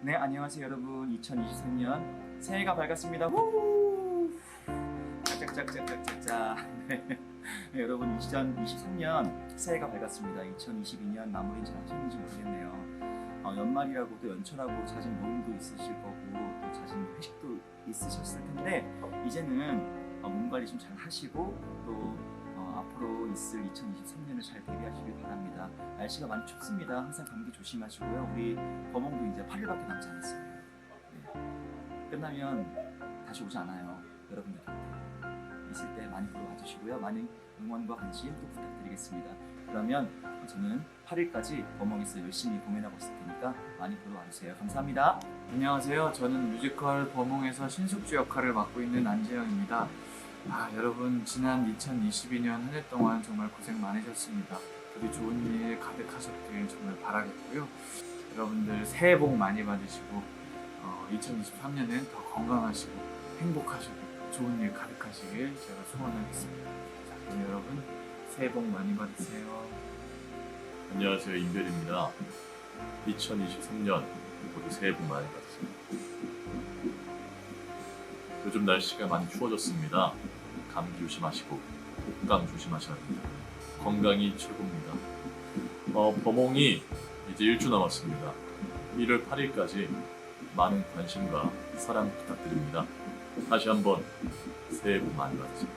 네, 안녕하세요 여러분. 2023년 새해가 밝았습니다. 후! 짝짝짝짝짝짝. 네. 네, 여러분 2023년 새해가 밝았습니다. 2022년 마무리 잘 하셨는지 모르겠네요. 어, 연말이라고 또 연초라고 잦은 모임도 있으실 거고 또 잦은 회식도 있으셨을 텐데 이제는 어, 몸 관리 좀 잘 하시고 또 어, 앞으로 있을 2023년을 잘 대비하시길 바랍니다. 날씨가 많이 춥습니다. 항상 감기 조심하시고요. 우리 범홍도 이제 8일밖에 남지 않았어요. 네. 끝나면 다시 오지 않아요. 여러분들 곁에 있을 때 많이 보러 와 주시고요. 많은 응원과 관심 또 부탁드리겠습니다. 그러면 저는 8일까지 범홍에서 열심히 공연하고 있을 테니까 많이 보러 와 주세요. 감사합니다. 안녕하세요. 저는 뮤지컬 범홍에서 신숙주 역할을 맡고 있는 안재영입니다. 아, 여러분 지난 2022년 한 해 동안 정말 고생 많으셨습니다. 부디 좋은 일 가득하셨길 정말 바라겠고요. 여러분들 새해 복 많이 받으시고 어, 2023년엔 더 건강하시고 행복하시고 좋은 일 가득하시길 제가 소원하겠습니다. 자, 그럼 여러분 새해 복 많이 받으세요. 안녕하세요 임별입니다. 2023년 모두 새해 복 많이 받으세요. 요즘 날씨가 많이 추워졌습니다. 감기 조심하시고 독감 조심하셔야 합니다. 건강이 최고입니다. 어, 범홍이 이제 일주 남았습니다. 1월 8일까지 많은 관심과 사랑 부탁드립니다. 다시 한번 새해 복 많이 받으세요.